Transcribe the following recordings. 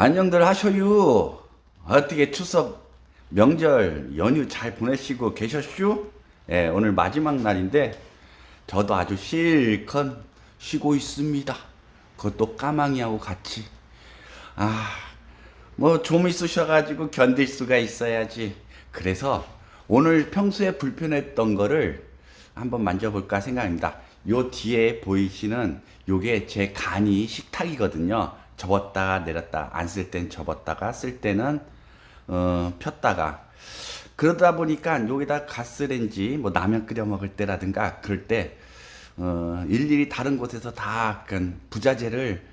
안녕들 하셔요. 어떻게 추석 명절 연휴 잘 보내시고 계셨슈? 예, 오늘 마지막 날인데 저도 아주 실컷 쉬고 있습니다. 그것도 까망이하고 같이. 아, 뭐 좀 있으셔가지고 견딜 수가 있어야지. 그래서 오늘 평소에 불편했던 거를 한번 만져볼까 생각합니다. 요 뒤에 보이시는 요게 제 간이 식탁이거든요. 접었다가 내렸다. 안 쓸 땐 접었다가 쓸 때는 어, 폈다가 그러다 보니까 여기다 가스레인지 뭐 라면 끓여 먹을 때라든가 그럴 때 어, 일일이 다른 곳에서 다 약간 부자재를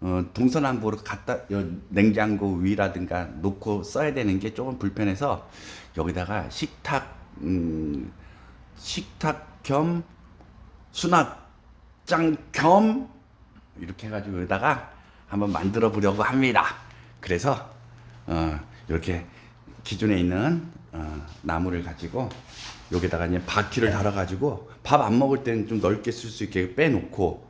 어, 동서남북으로 갖다 요 냉장고 위라든가 놓고 써야 되는 게 조금 불편해서 여기다가 식탁 음, 식탁 겸 수납장 겸 이렇게 해가지고 여기다가 한번 만들어 보려고 합니다. 그래서 어, 이렇게 기존에 있는 어, 나무를 가지고 여기다가 이제 바퀴를 달아가지고 밥 안 먹을 때는 좀 넓게 쓸 수 있게 빼놓고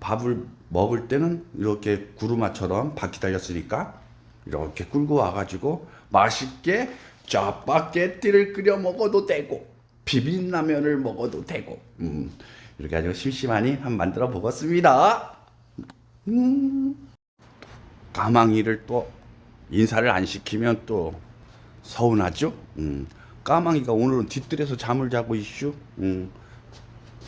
밥을 먹을 때는 이렇게 구루마처럼 바퀴 달렸으니까 이렇게 끌고 와가지고 맛있게 짜파게티를 끓여 먹어도 되고 비빔라면을 먹어도 되고 음, 이렇게 가지고 심심하니 한번 만들어 보겠습니다. 음, 까망이를 또 인사를 안 시키면 또 서운하죠. 음, 까망이가 오늘은 뒤뜰에서 잠을 자고 있슈. 음,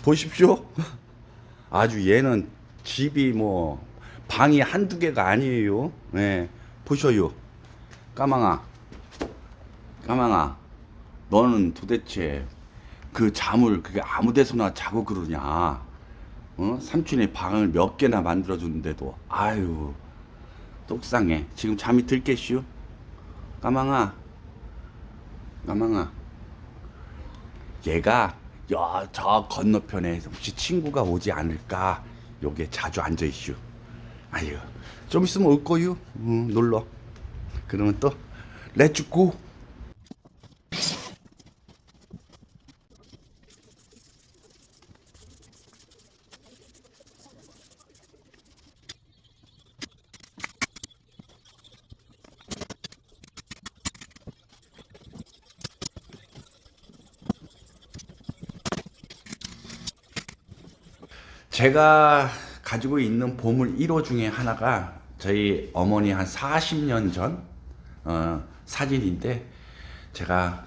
보십시오. 아주 얘는 집이 뭐 방이 한두 개가 아니에요. 네, 보셔요. 까망아. 까망아. 너는 도대체 그 잠을 그게 아무 데서나 자고 그러냐. 어? 삼촌이 방을 몇 개나 만들어 주는데도 아유 똑상해. 지금 잠이 들겠슈? 까망아. 까망아. 얘가 야, 저 건너편에 혹시 친구가 오지 않을까? 요게 자주 앉아 있슈. 아유, 좀 있으면 올 거유. 응, 놀러. 그러면 또 렛츠 고. 제가 가지고 있는 보물 1호 중에 하나가 저희 어머니 한 40년 전 어, 사진인데 제가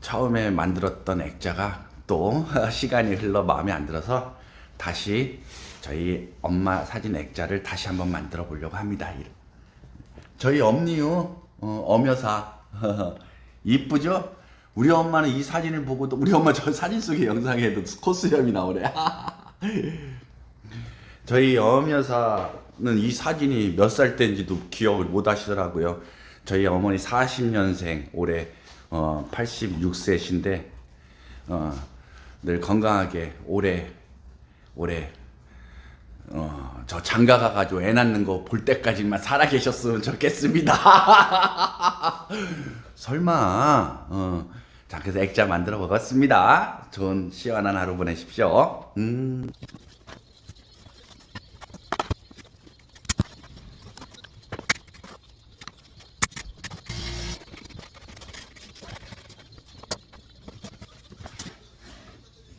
처음에 만들었던 액자가 또 시간이 흘러 마음에 안 들어서 다시 저희 엄마 사진 액자를 다시 한번 만들어 보려고 합니다. 저희 엄니요 어, 엄여사 이쁘죠? 우리 엄마는 이 사진을 보고도 우리 엄마 저 사진 속의 영상에도 코스염이 나오래. 저희 어머여사는 이 사진이 몇 살 때인지도 기억을 못 하시더라고요. 저희 어머니 40년생 올해 어, 86세신데 어, 늘 건강하게 오래 오래 어, 저 장가 가가지고 애 낳는 거 볼 때까지만 살아 계셨으면 좋겠습니다. 설마. 어. 자, 그래서 액자 만들어 보겠습니다. 좋은 시원한 하루 보내십시오. 음.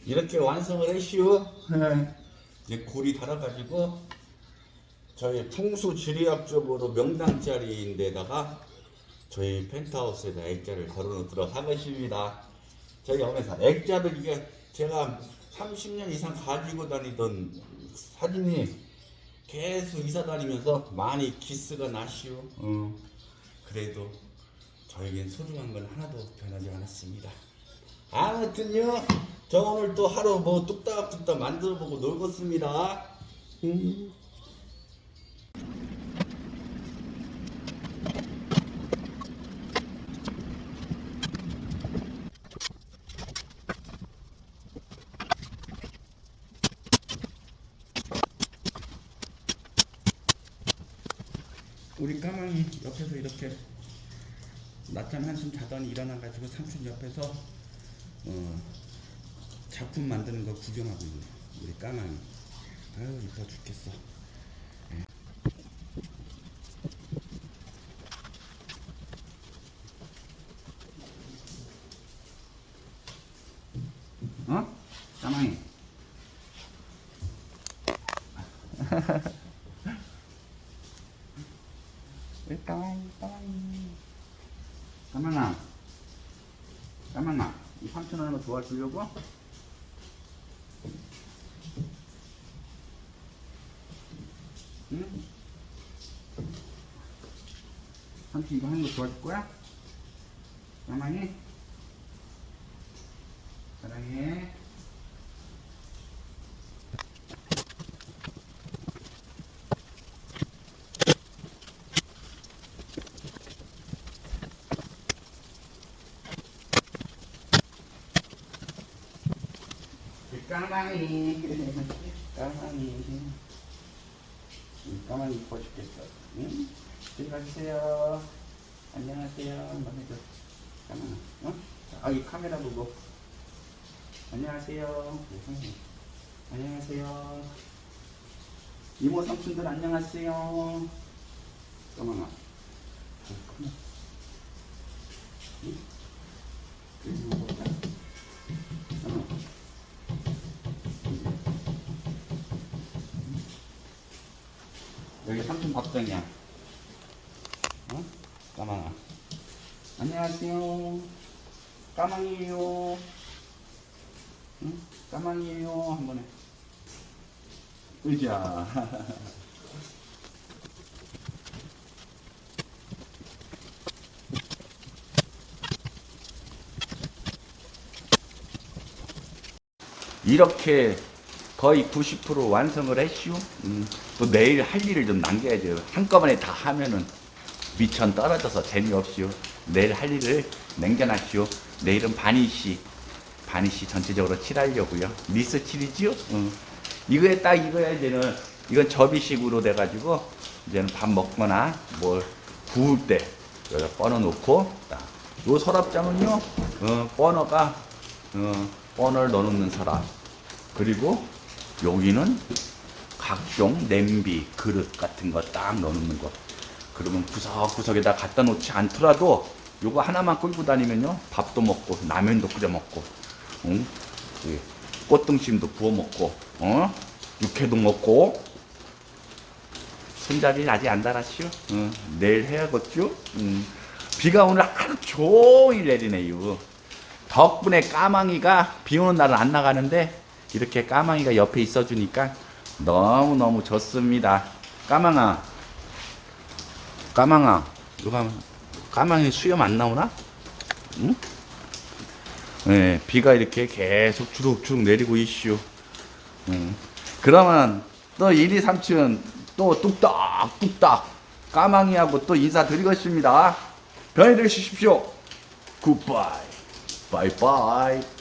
이렇게 완성을 했슈. 이제 골이 달아가지고 저희 풍수 지리학적으로 명당 자리인데다가 저희 펜트하우스에다 액자를 걸어놓도록 하겠습니다. 저희 어머니사 액자를 이게 제가 30년 이상 가지고 다니던 사진이 계속 이사 다니면서 많이 기스가 나시오. 어. 그래도 저에겐 소중한 건 하나도 변하지 않았습니다. 아무튼요, 저 오늘 또 하루 뭐 뚝딱뚝딱 만들어보고 놀겠습니다. 음. 우린 까망이 옆에서 이렇게 낮잠 한숨 자더니 일어나가지고 삼촌 옆에서 어, 작품 만드는 거 구경하고 있네 우리 까망이. 아유 이뻐 죽겠어. 예. 어? 까망이. 귀 까마귀 까마나 까마나 이 삼촌 하나 도와주려고? 응? 삼촌 이거 하는 거 도와줄 거야? 까마귀? 사랑해 까마귀 까마귀 응, 까마귀 이뻐 죽겠어. 응? 들어가주세요. 안녕하세요. 한번 해줘. 까마귀 어? 아, 이 카메라 보고. 안녕하세요. 네, 안녕하세요. 이모 삼촌들 안녕하세요. 까마귀 밥상이야. 어? 까망아. 안녕하세요. 까망이에요. 응? 까망이에요. 한 번에. 의자. 이렇게 거의 90% 완성을 했슈. 음, 또 내일 할 일을 좀 남겨야죠. 한꺼번에 다 하면은 미천 떨어져서 재미없슈. 내일 할 일을 남겨놨슈. 내일은 바니쉬, 바니쉬 전체적으로 칠하려고요. 미스 칠이지요. 음. 이거에 딱 이거야 이제는 이건 접이식으로 돼가지고 이제는 밥 먹거나 뭘 구울 때 여기다 뻗어 놓고 딱. 요 서랍장은요, 어, 버너가 어, 버너를 넣어놓는 서랍. 그리고 여기는 각종 냄비, 그릇 같은 거 딱 넣어놓는 거. 그러면 구석구석에다 갖다 놓지 않더라도 요거 하나만 끌고 다니면요. 밥도 먹고, 라면도 끓여 먹고, 응? 이 꽃등심도 부어 먹고, 어? 육회도 먹고, 손잡이는 아직 안 달았슈? 응. 내일 해야겠죠? 응. 비가 오늘 하루 종일 내리네요. 덕분에 까망이가 비 오는 날은 안 나가는데 이렇게 까망이가 옆에 있어주니까 너무너무 좋습니다. 까망아, 까망아, 누가 까망이 수염 안 나오나? 응? 네, 비가 이렇게 계속 주룩주룩 내리고 있슈. 응. 그러면 또 1, 2, 3층 또 뚝딱 뚝딱 까망이하고 또 인사드리겠습니다. 편히 들으십시오. 굿바이. 바이바이.